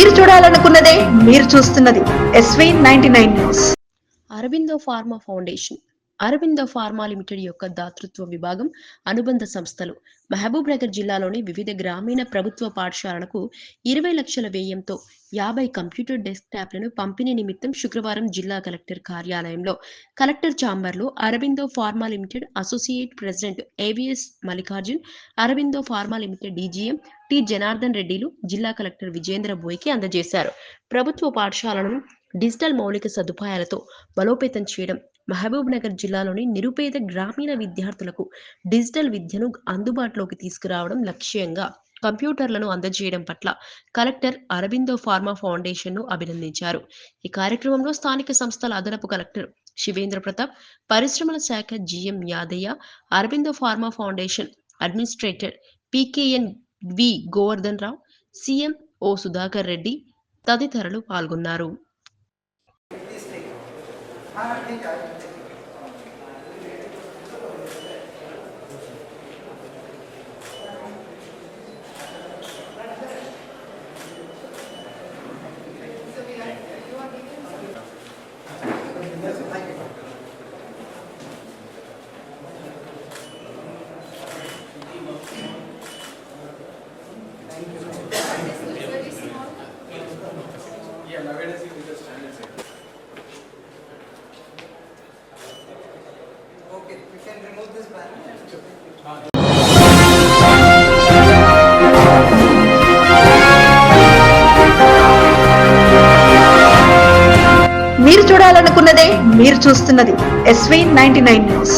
మీరు చూడాలనుకున్నదే మీరు చూస్తున్నది SV ninety nine news Aurobindo pharma foundation. Aravinda pharma limited యొక్క దాతృత్వ విభాగం అనుబంధ సంస్థలు. మహబూబ్ నగర్ జిల్లాలోని వివిధ గ్రామీణ ప్రభుత్వ పాఠశాలలకు ఇరవై లక్షల వ్యయంతో యాభై కంప్యూటర్ డెస్క్టాప్లను పంపిణీ నిమిత్తం శుక్రవారం జిల్లా కలెక్టర్ కార్యాలయంలో కలెక్టర్ ఛాంబర్లో Aurobindo pharma limited associate president AVS Mallikarjun Aurobindo pharma limited DGM T Janardhan రెడ్డిలు జిల్లా కలెక్టర్ విజేంద్ర బోయ్కి అందజేశారు. ప్రభుత్వ పాఠశాలను డిజిటల్ మౌలిక సదుపాయాలతో బలోపేతం చేయడం మహబూబ్ నగర్ జిల్లాలోని నిరుపేద గ్రామీణ విద్యార్థులకు డిజిటల్ విద్యను అందుబాటులోకి తీసుకురావడం లక్ష్యంగా కంప్యూటర్లను అందజేయడం పట్ల కలెక్టర్ అరబిందో ఫార్మా ఫౌండేషన్ను అభినందించారు. ఈ కార్యక్రమంలో స్థానిక సంస్థల అదనపు కలెక్టర్ శివేంద్ర ప్రతాప్ పరిశ్రమల శాఖ GM Yadaiah Aurobindo pharma foundation administrator PKN V Govardhan Rao CMO Sudhakar Reddy తదితరులు పాల్గొన్నారు. Ah, legal. మీరు చూడాలనుకున్నదే మీరు చూస్తున్నది ఎస్వీ నైన్టీ నైన్ న్యూస్